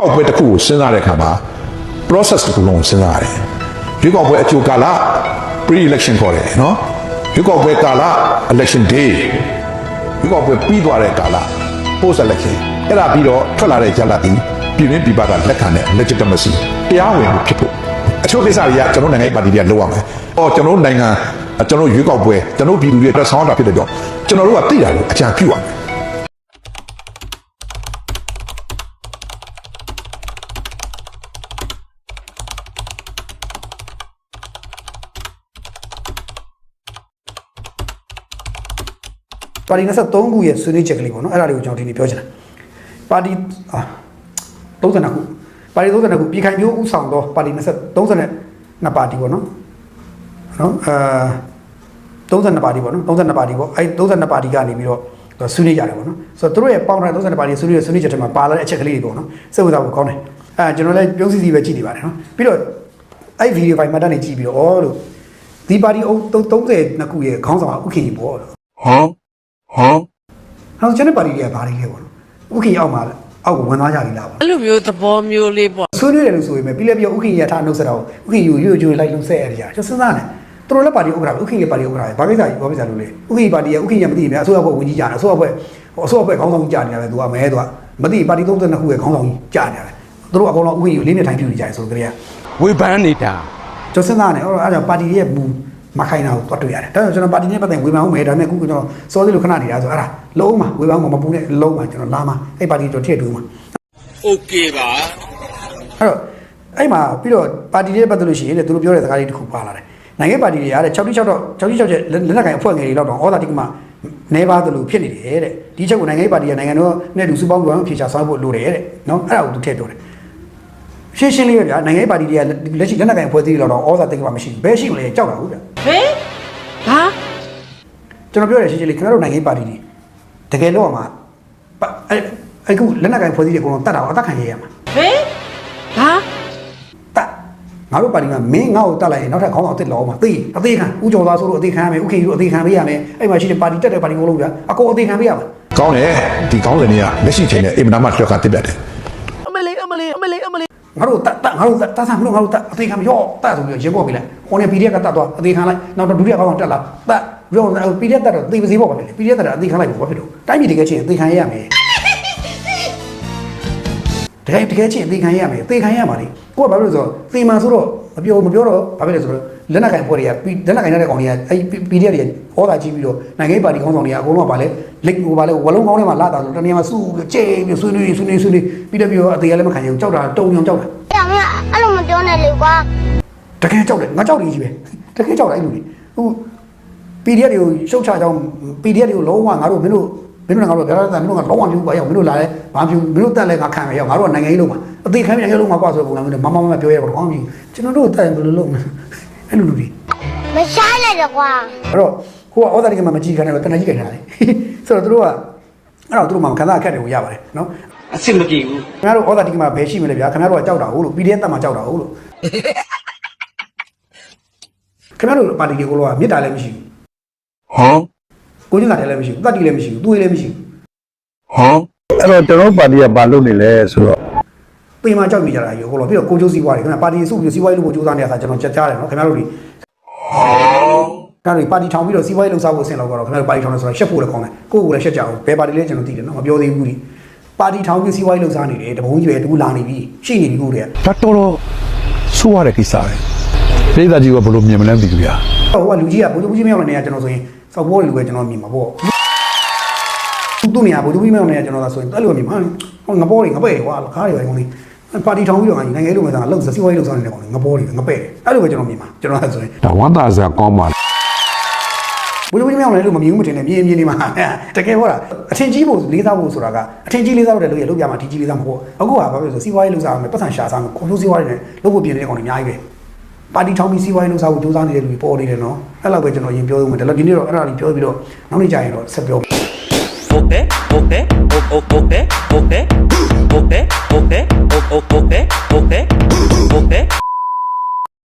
ကောက်ပွဲတစ်ခုကိုစဉ်းစားတဲ့အခါမှာ process တစ်ခုလုံးကိုစဉ်းစားရတယ်ရွေးကောက်ပွဲအကျိုးကာလ pre election ခေါ်တယ်နော်ရွေးကောက်ပွဲကာလ election day ရွေးကောက်ပွဲပြီးသွားတဲ့ကာလ post election အဲ့ဒါပြီးတော့ထွက်လာတဲ့ကြလာပြီးပြည်တွင်းပြည်ပကလက်ခံတဲ့ legitimacy တရားဝင်မှုဖြစ်ဖို့အချို့ကိစ္စတွေကကျွန်တော်နိုင်ငံရေးပါတီတွေကလုပ်ရမယ်။အော်ကျွန်တော်နိုင်ငံကျွန်တော်ရွေးကောက်ပွဲကျွန်တော်ပြည်သူတွေအတွက်ဆောင်းတာဖြစ်တဲ့ကြောင့်ကျွန်တော်တို့ကသိတာလို့အကြံပြုရမယ်။ ပါတီ23ခုရဲ့ဆွေးနွေးချက်ကလေးပေါ့နော်အဲ့ဒါတွေကိုကျွန်တော်ဒီနေ့ပြောချင်တာပါတီအာ32ခုပါတီ32ခုပြည်ခိုင်မျိုးဥဆောင်သောပါတီ20 32ပါတီပေါ့နော်နော်အာ32ပါတီပေါ့နော်32ပါတီပေါ့အဲ့32ပါတီကနေပြီးတော့ဆွေးနွေးကြတယ်ပေါ့နော်ဆိုတော့သူတို့ရဲ့ပေါင်းထား32ပါတီဆွေးနွေးရဆွေးနွေးချက်တွေမှာပါလာတဲ့အချက်ကလေးတွေပေါ့နော်စိတ်ဝင်စားဖို့ကောင်းတယ်အဲကျွန်တော်လည်းပြုံးစီစီပဲကြည့်နေပါတယ်နော်ပြီးတော့အဲ့ဗီဒီယိုဖိုင်မှတ်တမ်းတွေကြည့်ပြီးတော့ဩလို့ဒီပါတီအုပ်32ခုရဲ့ခေါင်းဆောင်ကဥက္ကဋ္ဌပေါ့လို့ နောက်ကျွန်တော်ပါတီတွေကဘာတွေလဲပေါ့နော်ဥက္ကဋ္ဌအောက်မှာအောက်ကိုဝင်သွားကြပြီလားပေါ့အဲ့လိုမျိုးသဘောမျိုးလေးပေါ့ဆွေးနွေးတယ်လို့ဆိုရင်ပဲပြီးလည်းပြီးဥက္ကဋ္ဌရထားနှုတ်ဆက်တော့ဥက္ကဋ္ဌယူရွရွလိုက်လုံးဆက်ရကြကျွန်တော်စဉ်းစားနေသူတို့လည်းပါတီဥက္ကဋ္ဌဥက္ကဋ္ဌရဲ့ပါတီဥက္ကဋ္ဌဘာကိစ္စကြီးဘာကိစ္စလို့လဲဥက္ကဋ္ဌပါတီရဲ့ဥက္ကဋ္ဌရမသိဘူးအစိုးရဘက်ဝင်ကြီးကြတယ်အစိုးရဘက်အစိုးရဘက်ခေါင်းဆောင်ကြီးကြနေတယ်သူကမဲသူကမသိပါတီ32ခုရဲ့ခေါင်းဆောင်ကြီးကြနေတယ်သူတို့အကုန်လုံးဥက္ကဋ္ဌကိုလေးနဲ့ထိုင်ပြူနေကြတယ်ဆိုကြတဲ့ဝေဖန်နေတာကျွန်တော်စဉ်းစားနေအဲ့တော့အဲ့ဒါပါတီရဲ့မူ မခိုင်တာကိုတွတ်တွေ့ရတယ်ဒါကြောင့်ကျွန်တော်ပါတီနဲ့ပတ်သက်ဝေဖန်အောင်မယ်ဒါပေမဲ့အခုကျွန်တော်စောသေးလို့ခဏနေတာဆိုအဲ့ဒါလုံးမှာဝေဖန်အောင်မပူနဲ့လုံးမှာကျွန်တော်လာမှာအဲ့ပါတီကျွန်တော်ထည့်တူမှာ โอเคပါ အဲ့တော့အဲ့မှာပြီးတော့ပါတီတွေပတ်သက်လို့ရှိရင်တဲ့သူတို့ပြောတဲ့စကားလေးတစ်ခုပါလာတယ်နိုင်ငံပါတီတွေကတဲ့66တော့66ချက်လက်နက်ကိုင်အဖွဲ့ငယ်တွေတော့တော့ဩသာတိကမှာနေပါသလိုဖြစ်နေတယ်တဲ့ဒီချက်ကိုနိုင်ငံရေးပါတီကနိုင်ငံတော်နဲ့လူစုပေါင်းပြောင်းဖြေချဆောင်ဖို့လိုတယ်တဲ့နော်အဲ့ဒါကိုသူထည့်ပြောတယ်ရှင်းရှင်းလေးပဲဗျာနိုင်ငံရေးပါတီတွေကလက်ရှိလက်နက်ကိုင်အဖွဲ့အစည်းတွေတော့ဩသာတိကမှာမရှိဘူးဘယ်ရှိမလဲကြောက်တာဟုတ်ဗျာ ဟဲ့ဟာကျွန်တော်ပြောရရှင်းရှင်းလေးခင်ဗျားတို့နိုင်ငံရေးပါတီတွေတကယ်လို့မှာအဲ့အဲ့ခုလက်နက်ကိုင်ဖွဲ့စည်းတွေအကုန်လုံးတတ်တာအသက်ခံရရမှာဟဲ့ဟာတတ်ငါတို့ပါတီမှာမင်းငါ့ကိုတတ်လိုက်ရင်နောက်ထပ်ခေါင်းဆောင်အစ်စ်လောမှာသိအသေးခံဥကျော်သားဆိုလို့အသေးခံရမယ်ဥခေတို့အသေးခံပေးရမယ်အဲ့မှာရှိတဲ့ပါတီတက်တဲ့ပါတီကိုလုံးပြအကုန်အသေးခံပေးရမယ်ကောင်းတယ်ဒီကောင်းတယ်တွေကလက်ရှိချိန်နဲ့အင်မတန်မှလွှက်ကတစ်ပြတ်တယ်အမလေးအမလေးအမလေးအမလေး ငါတို့တတ်တတ်ငါတို့တတ်ဆန်းမလို့ငါတို့တတ်အသေးခံရော့တတ်ဆိုပြီးရေပေါ်ပြီလိုက်ဟိုနေ PDF ကတတ်သွားအသေးခံလိုက်နောက်တော့ဒုတိယခေါင်းဆောင်တက်လာတတ်ရော PDF တက်တော့သေပါစေပေါ့ဗျာ PDF တက်တာအသေးခံလိုက်ပေါ့ဖြစ်လို့တိုင်းပြည်တကယ်ချင်းအသေးခံရရမယ်တကယ်တကယ်ချင်းအသေးခံရရမယ်အသေးခံရမှာလေကိုကဘာလို့လဲဆိုတော့သေမှန်ဆိုတော့မပြောမပြောတော့ဘာဖြစ်လဲဆိုတော့ လက်နက်ကင်ဖွဲ့တွေကလက်နက်ကင်တဲ့ကောင်တွေကအဲ့ PDF တွေဟောတာကြည့်ပြီးတော့နိုင်ငံရေးပါတီခေါင်းဆောင်တွေကအကုန်လုံးကဗာလဲလက်ဟိုဗာလဲဝလုံးကောင်းထဲမှာလာတာဆိုတနေရာမှာစုပြီးကြဲပြီးဆွေးနွေးဆွေးနွေးဆွေးနွေးပြီးတော့ပြီးတော့အသေးလည်းမခံရဘူးကြောက်တာတုံညောင်ကြောက်တာ။အဲ့မအဲ့လိုမပြောနဲ့လေကွာတကယ်ကြောက်တယ်ငါကြောက်တယ်ကြီးပဲတကယ်ကြောက်တယ်အဲ့လိုလေဟို PDF တွေကိုရှုတ်ချကြောင်း PDF တွေကိုလုံးဝငါတို့မင်းတို့မင်းတို့ငါတို့ဗျာဒါမင်းတို့ကလုံးဝမျိုးပါရောက်မင်းတို့လာလဲဘာမျိုးမင်းတို့တက်လဲငါခံရရောက်ငါတို့ကနိုင်ငံရေးလုံးမှာအသေးခံနိုင်ငံရေးလုံးမှာကွာဆိုပုံစံမျိုးနဲ့မမမပြောရတော့ကောင်းပြီကျွန်တော်တို့တက်ရင်ဘယ်လိုလုပ်မလဲ အဲ့လိုလူတွေ။မရှားလိုက်တော့ကွာအဲ့တော့ဟိုကဩဇာတိကမှမကြည့်ခံတယ်တော့တနကြီးကြိုင်ထားတယ်ဆိုတော့သူတို့ကအဲ့တော့သူတို့မှခန္ဓာအခက်တွေကိုရပါတယ်နော်အဆင်မပြေဘူးခင်ဗျားတို့ဩဇာတိကမှဘယ်ရှိမလဲဗျာခင်ဗျားတို့ကကြောက်တာဟုတ်လို့ PDF တက်မှကြောက်တာဟုတ်လို့ခင်ဗျားတို့ပါတီတွေကိုလောကမေတ္တာလည်းမရှိဘူးဟမ်ကိုကြီးကလည်းမရှိဘူးတတ်တီလည်းမရှိဘူးသူလည်းမရှိဘူးဟမ်အဲ့တော့ကျွန်တော်ပါတီကဘာလုပ်နေလဲဆိုတော့ ပေမှာကြောက်နေကြတာကြီးဟိုလိုပြီးတော့ကိုကျိုးစီးပွားတွေခင်ဗျာပါတီစုပြီးစီးပွားရေးလုပ်ဖို့ကြိုးစားနေတဲ့အခါကျွန်တော်ကြက်ကြားတယ်နော်ခင်ဗျားတို့ဒီဒါတွေပါတီထောင်ပြီးတော့စီးပွားရေးလုပ်စားဖို့အဆင့်လောက်ကတော့ခင်ဗျားတို့ပါတီထောင်လို့ဆိုတော့ရှက်ဖို့လည်းကောင်းတယ်ကိုယ့်ကိုယ်လည်းရှက်ကြအောင်ဘယ်ပါတီလဲကျွန်တော်သိတယ်နော်မပြောသေးဘူးဒီပါတီထောင်ပြီးစီးပွားရေးလုပ်စားနေတယ်တဘုံကြီးပဲတူလာနေပြီရှိနေပြီကိုတည်းကဒါတော်တော်ဆိုးရတဲ့ကိစ္စပဲပြည်သားကြီးကဘယ်လိုမြင်မလဲမသိဘူးဗျာဟိုကလူကြီးကဘုရားကြီးမရောက်တဲ့နေရာကျွန်တော်ဆိုရင်စောက်ပေါ်တွေလူပဲကျွန်တော်မြင်မှာပေါ့သူ့နေရာဘုရားကြီးမရောက်တဲ့နေရာကျွန်တော်သာဆိုရင်အဲ့လိုမြင်မှာဟိုငပေါ်တွေငပဲ့ကွာခါးတွေပဲကောင်းလေး ပါတီထောင်ပြီးတော့နိုင်ငံရေးလုပ်မယ်ဆိုတာလှုပ်စီးပွားရေးလုပ်စားနေတဲ့ကောင်တွေငပေါ်တွေငပဲ့အဲ့လိုပဲကျွန်တော်မြင်မှာကျွန်တော်ဆိုရင်ဒါဝမ်းသာစရာကောင်းပါလားဘုရားကြီးမရောက်လည်းလို့မမြင်ဘူးမထင်နဲ့မြင်မြင်နေမှာတကယ်ဟောတာအထင်ကြီးဖို့လေးစားဖို့ဆိုတာကအထင်ကြီးလေးစားလို့တဲ့လူရလုပ်ပြမှာအထင်ကြီးလေးစားမဟုတ်အခုကဘာဖြစ်လို့ဆိုစီးပွားရေးလုပ်စားမယ်ပတ်စံရှာစားမယ်ကွန်လိုစီးပွားရေးနဲ့လုပ်ဖို့ပြင်နေတဲ့ကောင်တွေအများကြီးပဲပါတီထောင်ပြီးစီးပွားရေးလုပ်စားဖို့ကြိုးစားနေတဲ့လူတွေပေါ်နေတယ်နော်အဲ့လောက်ပဲကျွန်တော်ရင်ပြောဦးမယ်ဒါတော့ဒီနေ့တော့အဲ့ဒါလေးပြောပြီးတော့နောက်နေ့ကျရင်တော့ဆက်ပြော ope ope ope ope ope ope ope ope ope ope ope